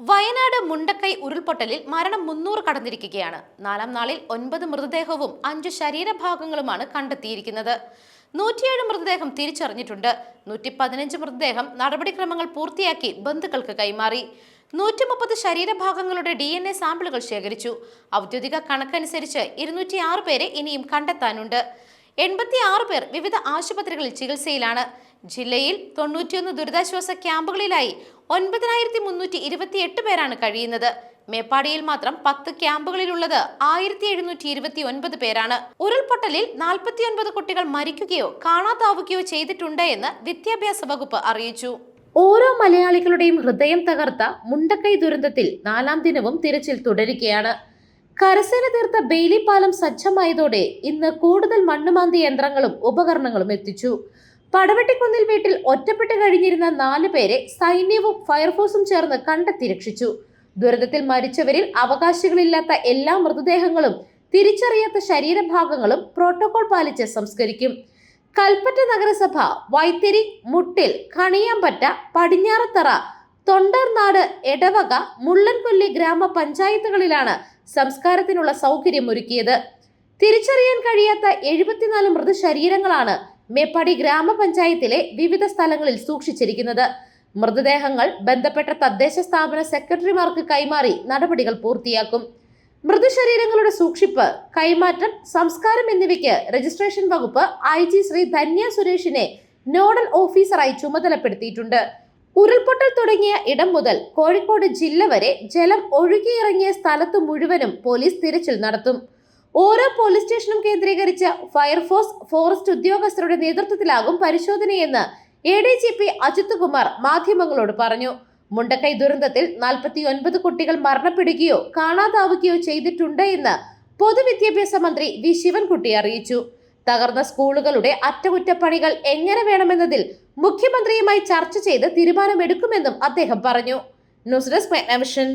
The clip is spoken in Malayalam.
വയനാട് മുണ്ടക്കൈ ഉരുൾപൊട്ടലിൽ മരണം മുന്നൂറ് കടന്നിരിക്കുകയാണ്. നാലാം നാളിൽ ഒൻപത് മൃതദേഹവും അഞ്ച് ശരീരഭാഗങ്ങളുമാണ് കണ്ടെത്തിയിരിക്കുന്നത്. നൂറ്റിയേഴ് മൃതദേഹം തിരിച്ചറിഞ്ഞിട്ടുണ്ട്. നൂറ്റി പതിനഞ്ച് മൃതദേഹം നടപടിക്രമങ്ങൾ പൂർത്തിയാക്കി ബന്ധുക്കൾക്ക് കൈമാറി. നൂറ്റി മുപ്പത് ശരീരഭാഗങ്ങളുടെ ഡി എൻ എ സാമ്പിളുകൾ ശേഖരിച്ചു. ഔദ്യോഗിക കണക്കനുസരിച്ച് ഇരുന്നൂറ്റി ആറ് പേരെ ഇനിയും കണ്ടെത്താനുണ്ട്. എൺപത്തി ആറ് പേർ വിവിധ ആശുപത്രികളിൽ ചികിത്സയിലാണ്. ജില്ലയിൽ തൊണ്ണൂറ്റിയൊന്ന് ദുരിതാശ്വാസ ക്യാമ്പുകളിലായി ഒൻപതിനായിരത്തി മുന്നൂറ്റി ഇരുപത്തിയെട്ട് പേരാണ് കഴിയുന്നത്. മേപ്പാടിയിൽ മാത്രം പത്ത് ക്യാമ്പുകളിലുള്ളത് ആയിരത്തി എഴുന്നൂറ്റി ഇരുപത്തി ഒൻപത് പേരാണ്. ഉരുൾപൊട്ടലിൽ നാൽപ്പത്തിയൊൻപത് കുട്ടികൾ മരിക്കുകയോ കാണാതാവുകയോ ചെയ്തിട്ടുണ്ട് എന്ന് വിദ്യാഭ്യാസ വകുപ്പ് അറിയിച്ചു. ഓരോ മലയാളികളുടെയും ഹൃദയം തകർത്ത മുണ്ടക്കൈ ദുരന്തത്തിൽ നാലാം ദിനവും തിരച്ചിൽ തുടരുകയാണ്. കരസേന തീർത്ത ബെയിലി പാലം സജ്ജമായതോടെ ഇന്ന് കൂടുതൽ മണ്ണുമാന്തി യന്ത്രങ്ങളും ഉപകരണങ്ങളും എത്തിച്ചു. പടവെട്ടിക്കുന്നിൽ വീട്ടിൽ ഒറ്റപ്പെട്ട് കഴിഞ്ഞിരുന്ന നാല് പേരെ സൈന്യവും ഫയർഫോഴ്സും ചേർന്ന് കണ്ടെത്തി രക്ഷിച്ചു. ദുരന്തത്തിൽ മരിച്ചവരിൽ അവകാശികളില്ലാത്ത എല്ലാ മൃതദേഹങ്ങളും തിരിച്ചറിയാത്ത ശരീരഭാഗങ്ങളും പ്രോട്ടോകോൾ പാലിച്ച് സംസ്കരിക്കും. കൽപ്പറ്റ നഗരസഭ വൈത്തിരി മുട്ടിൽ കണിയാമ്പറ്റ പടിഞ്ഞാറത്തറ തൊണ്ടർനാട് എടവക മുള്ളൻകൊല്ലി ഗ്രാമപഞ്ചായത്തുകളിലാണ് സംസ്കാരത്തിനുള്ള സൗകര്യമൊരുക്കിയത് തിരിച്ചറിയാൻ കഴിയാത്ത എഴുപത്തിനാല് മൃതശരീരങ്ങളാണ് മേപ്പാടി ഗ്രാമപഞ്ചായത്തിലെ വിവിധ സ്ഥലങ്ങളിൽ സൂക്ഷിച്ചിരിക്കുന്നത്. മൃതദേഹങ്ങൾ ബന്ധപ്പെട്ട തദ്ദേശ സ്ഥാപന സെക്രട്ടറിമാർക്ക് കൈമാറി നടപടികൾ പൂർത്തിയാക്കും. മൃതശരീരങ്ങളുടെ സൂക്ഷിപ്പ് കൈമാറ്റം സംസ്കാരം എന്നിവയ്ക്ക് രജിസ്ട്രേഷൻ വകുപ്പ് ഐ ജി ശ്രീ ധന്യ സുരേഷിനെ നോഡൽ ഓഫീസറായി ചുമതലപ്പെടുത്തിയിട്ടുണ്ട്. ഉരുൾപൊട്ടൽ തുടങ്ങിയ ഇടം മുതൽ കോഴിക്കോട് ജില്ല വരെ ജലം ഒഴുകിയിറങ്ങിയ സ്ഥലത്ത് മുഴുവനും പോലീസ് തിരച്ചിൽ നടത്തും. ഓരോ പോലീസ് സ്റ്റേഷനും കേന്ദ്രീകരിച്ച ഫയർഫോഴ്സ് ഫോറസ്റ്റ് ഉദ്യോഗസ്ഥരുടെ നേതൃത്വത്തിലാകും പരിശോധനയെന്ന് A D G P Ajith Kumar മാധ്യമങ്ങളോട് പറഞ്ഞു. മുണ്ടക്കൈ ദുരന്തത്തിൽ നാൽപ്പത്തി ഒൻപത് കുട്ടികൾ മരണപ്പെടുകയോ കാണാതാവുകയോ ചെയ്തിട്ടുണ്ട് എന്ന് പൊതുവിദ്യാഭ്യാസ മന്ത്രി വി ശിവൻകുട്ടി അറിയിച്ചു. തകർന്ന സ്കൂളുകളുടെ അറ്റകുറ്റപ്പണികൾ എങ്ങനെ വേണമെന്നതിൽ മുഖ്യമന്ത്രിയുമായി ചർച്ച ചെയ്ത് തീരുമാനമെടുക്കുമെന്നും അദ്ദേഹം പറഞ്ഞു. News desk മെഗ്നവിഷൻ